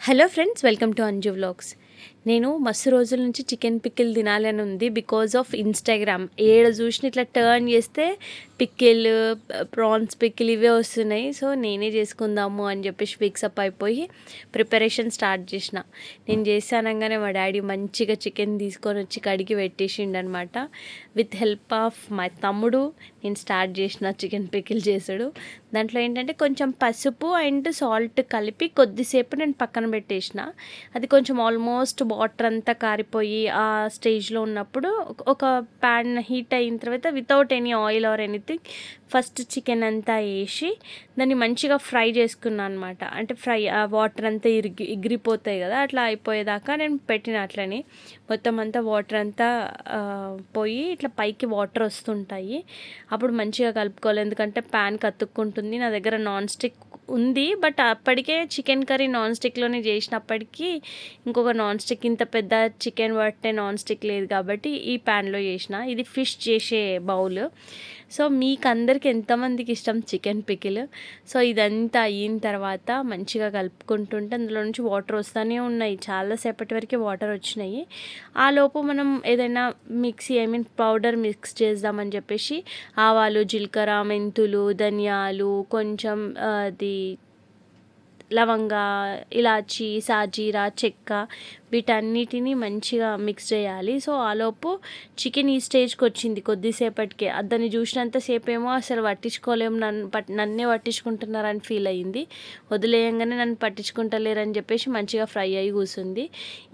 Hello friends welcome to Anju vlogs నేను మస్తు రోజుల నుంచి చికెన్ పిక్కిల్ తినాలని ఉంది బికాజ్ ఆఫ్ ఇన్స్టాగ్రామ్. ఏడ చూసిన ఇట్లా టర్న్ చేస్తే పిక్కిల్ ప్రాన్స్ పిక్కిల్ ఇవే వస్తున్నాయి. సో నేనే చేసుకుందాము అని చెప్పేసి ఫిక్సప్ అయిపోయి ప్రిపరేషన్ స్టార్ట్ చేసిన. నేను చేశానంగానే మా డాడీ మంచిగా చికెన్ తీసుకొని వచ్చి కడిగి పెట్టేసిండనమాట. విత్ హెల్ప్ ఆఫ్ మా తమ్ముడు నేను స్టార్ట్ చేసిన చికెన్ పికిల్ చేసాడు. దాంట్లో ఏంటంటే కొంచెం పసుపు అండ్ సాల్ట్ కలిపి కొద్దిసేపు నేను పక్కన పెట్టేసిన. అది కొంచెం ఆల్మోస్ట్ వాటర్ అంతా కారిపోయి ఆ స్టేజ్లో ఉన్నప్పుడు ఒక ప్యాన్ హీట్ అయిన తర్వాత without any oil or anything first chicken అంతా వేసి దాన్ని మంచిగా ఫ్రై చేసుకున్నాను అనమాట అంటే ఫ్రై ఆ వాటర్ అంతా ఇరిగి ఇగిరిపోతాయి కదా అట్లా అయిపోయేదాకా నేను పెట్టిన అట్లనే. మొత్తం అంతా వాటర్ అంతా పోయి ఇట్లా పైకి వాటర్ వస్తుంటాయి. అప్పుడు మంచిగా కలుపుకోవాలి. ఎందుకంటే ప్యాన్ కత్తుక్కుంటుంది. నా దగ్గర నాన్ స్టిక్ ఉంది బట్ అప్పటికే చికెన్ కర్రీ నాన్ స్టిక్లోనే చేసినప్పటికీ ఇంకొక నాన్ స్టిక్ ఇంత పెద్ద చికెన్ పట్టే నాన్ స్టిక్ లేదు కాబట్టి ఈ ప్యాన్లో చేసిన. ఇది ఫిష్ చేసే బౌల్. సో మీకు అందరికి ఎంతమందికి ఇష్టం చికెన్ పికిల్? సో ఇదంతా అయిన తర్వాత మంచిగా కలుపుకుంటుంటే అందులో నుంచి వాటర్ వస్తూనే ఉన్నాయి. చాలాసేపటి వరకు వాటర్ వచ్చినాయి. ఆ లోపు మనం ఏదైనా mixie I mean powder mix చేద్దామని చెప్పేసి ఆవాలు జీలకర్ర మెంతులు ధనియాలు కొంచెం అది లవంగా ఇలాచి సాజీరా చెక్క వీటన్నిటిని మంచిగా మిక్స్ చేయాలి. సో ఆలోపు చికెన్ ఈ స్టేజ్కి వచ్చింది కొద్దిసేపటికే. దాన్ని చూసినంతసేపు ఏమో అసలు పట్టించుకోలేము నన్ను పట్ నన్నే పట్టించుకుంటున్నారని ఫీల్ అయ్యింది వదిలేయంగానే నన్ను పట్టించుకుంటలేరని చెప్పేసి మంచిగా ఫ్రై అయ్యి కూర్చుంది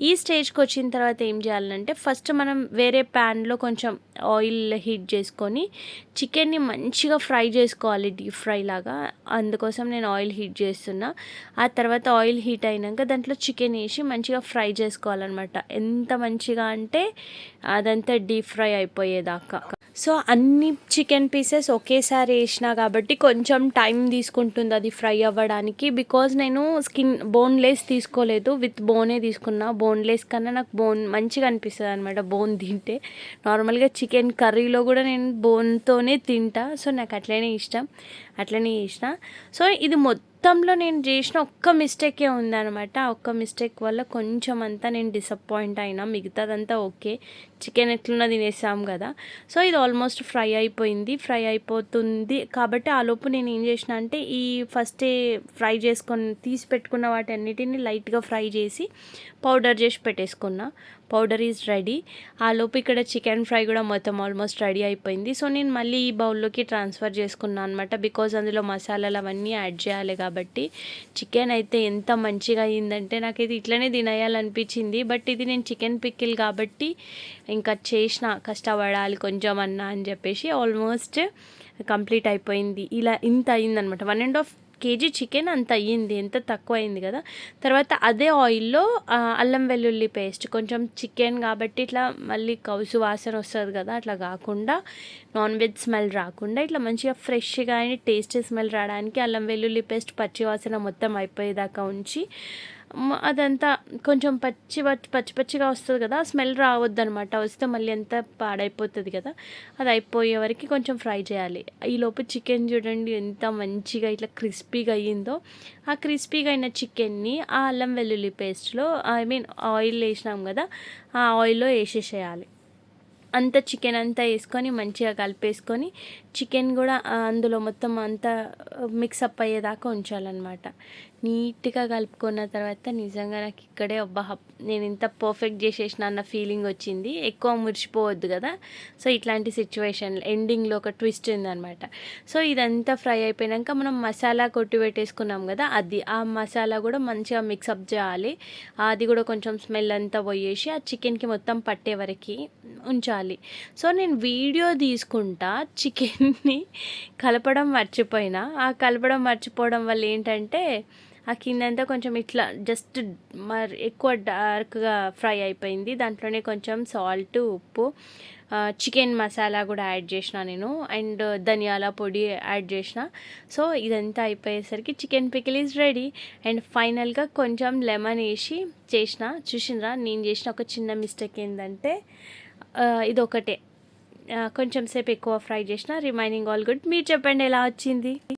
ఈ స్టేజ్కి వచ్చిన తర్వాత ఏం చేయాలంటే ఫస్ట్ మనం వేరే ప్యాన్లో కొంచెం ఆయిల్ హీట్ చేసుకొని చికెన్ని మంచిగా ఫ్రై చేసుకోవాలి డీప్ ఫ్రై లాగా. అందుకోసం నేను ఆయిల్ హీట్ చేస్తున్నా. ఆ తర్వాత ఆయిల్ హీట్ అయినాక దాంట్లో చికెన్ వేసి మంచిగా ఫ్రై చేసుకోవాలన్నమాట. ఎంత మంచిగా అంటే అదంతా డీప్ ఫ్రై అయిపోయేదాకా. సో అన్ని చికెన్ పీసెస్ ఒకేసారి వేసినా కాబట్టి కొంచెం టైం తీసుకుంటుంది అది ఫ్రై అవ్వడానికి. బికాజ్ నేను స్కిన్ బోన్లెస్ తీసుకోలేదు. విత్ బోనే తీసుకున్నా. బోన్లెస్ కన్నా నాకు బోన్ మంచిగా అనిపిస్తుంది అనమాట బోన్ తింటే. నార్మల్గా చికెన్ కర్రీలో కూడా నేను బోన్తోనే తింటా. సో నాకు అట్లనే ఇష్టం. అట్లనే చేసిన. సో ఇది మొత్తం మొత్తంలో నేను చేసిన ఒక్క మిస్టేకే ఉందనమాట ఒక్క మిస్టేక్ వల్ల కొంచెం అంతా నేను డిసప్పాయింట్ అయినా మిగతాదంతా ఓకే. చికెన్ ఎట్లున్నా తినేసాం కదా. సో ఇది ఆల్మోస్ట్ ఫ్రై అయిపోయింది. ఫ్రై అయిపోతుంది. కాబట్టి ఆ లోపు నేను ఏం చేసిన అంటే ఈ ఫస్టే ఫ్రై చేసుకొని తీసి పెట్టుకున్న వాటి అన్నిటిని లైట్గా ఫ్రై చేసి పౌడర్ చేసి పెట్టేసుకున్నా. Powder is ready. ఆ లోపు ఇక్కడ చికెన్ ఫ్రై కూడా మొత్తం ఆల్మోస్ట్ రెడీ అయిపోయింది. సో నేను మళ్ళీ ఈ బౌల్లోకి ట్రాన్స్ఫర్ చేసుకున్నాను అనమాట బికాజ్ అందులో మసాలాలు అవన్నీ యాడ్ చేయాలి కాబట్టి కాబట్టి చికెన్ అయితే ఎంత మంచిగా అయిందంటే నాకు ఇది ఇట్లనే తినేయాలనిపించింది. బట్ ఇది నేను చికెన్ పిక్కిల్ కాబట్టి ఇంకా చేసిన కష్టపడాలి కొంచెం అన్నా అని చెప్పేసి ఆల్మోస్ట్ కంప్లీట్ అయిపోయింది. ఇలా ఇంత అయిందనమాట. One and half KG chicken అంత అయ్యింది ఎంత తక్కువ అయింది కదా. తర్వాత అదే ఆయిల్లో అల్లం వెల్లుల్లి పేస్ట్ కొంచెం చికెన్ కాబట్టి ఇట్లా మళ్ళీ కౌసు వాసన వస్తుంది కదా అట్లా కాకుండా నాన్ వెజ్ స్మెల్ రాకుండా ఇట్లా మంచిగా ఫ్రెష్గా అని టేస్ట్ స్మెల్ రావడానికి అల్లం వెల్లుల్లి పేస్ట్ పచ్చి వాసన మొత్తం అయిపోయేదాకా ఉంచి అదంతా కొంచెం పచ్చి పచ్చి పచ్చిగా వస్తుంది కదా స్మెల్ రావద్దు అనమాట వస్తే మళ్ళీ ఎంత పాడైపోతుంది కదా అది అయిపోయే వరకు కొంచెం ఫ్రై చేయాలి. ఈలోపు చికెన్ చూడండి ఎంత మంచిగా ఇట్లా క్రిస్పీగా అయ్యిందో. ఆ క్రిస్పీగా అయిన చికెన్ని ఆ అల్లం వెల్లుల్లి పేస్ట్లో ఐ మీన్ ఆయిల్ వేసినాం కదా ఆ ఆయిల్లో వేసేసేయాలి. అంత చికెన్ అంతా వేసుకొని మంచిగా కలిపేసుకొని చికెన్ కూడా అందులో మొత్తం అంతా మిక్సప్ అయ్యేదాకా ఉంచాలన్నమాట. నీట్గా కలుపుకున్న తర్వాత నిజంగా నాకు ఇక్కడే అబ్బా నేను ఇంత పర్ఫెక్ట్ చేసేసిన అన్న ఫీలింగ్ వచ్చింది. ఎక్కువ మురిచిపోవద్దు కదా. సో ఇట్లాంటి సిచ్యువేషన్ ఎండింగ్లో ఒక ట్విస్ట్ ఉందనమాట సో ఇదంతా ఫ్రై అయిపోయాక మనం మసాలా కొట్టి పెట్టేసుకున్నాం కదా అది. ఆ మసాలా కూడా మంచిగా మిక్సప్ చేయాలి. అది కూడా కొంచెం స్మెల్ అంతా పోయేసి ఆ చికెన్కి మొత్తం పట్టే వరకు ఉంచాలి. సో నేను వీడియో తీసుకుంటా చికెన్ని కలపడం మర్చిపోయినా. ఆ కలపడం మర్చిపోవడం వల్ల ఏంటంటే ఆ కిందంతా కొంచెం ఇట్లా జస్ట్ మరి ఎక్కువ డార్క్గా ఫ్రై అయిపోయింది. దాంట్లోనే కొంచెం సాల్ట్ ఉప్పు చికెన్ మసాలా కూడా యాడ్ చేసిన నేను అండ్ ధనియాల పొడి యాడ్ చేసిన. సో ఇదంతా అయిపోయేసరికి chicken pickle is ready and ఫైనల్గా కొంచెం లెమన్ వేసి చేసిన. చూసినరా? నేను చేసిన ఒక చిన్న మిస్టేక్ ఏంటంటే ఇది ఒకటే కొంచెం సేపు ఎక్కువ ఫ్రై చేసిన. రిమైనింగ్ ఆల్ గుడ్ మీరు చెప్పండి ఎలా వచ్చింది?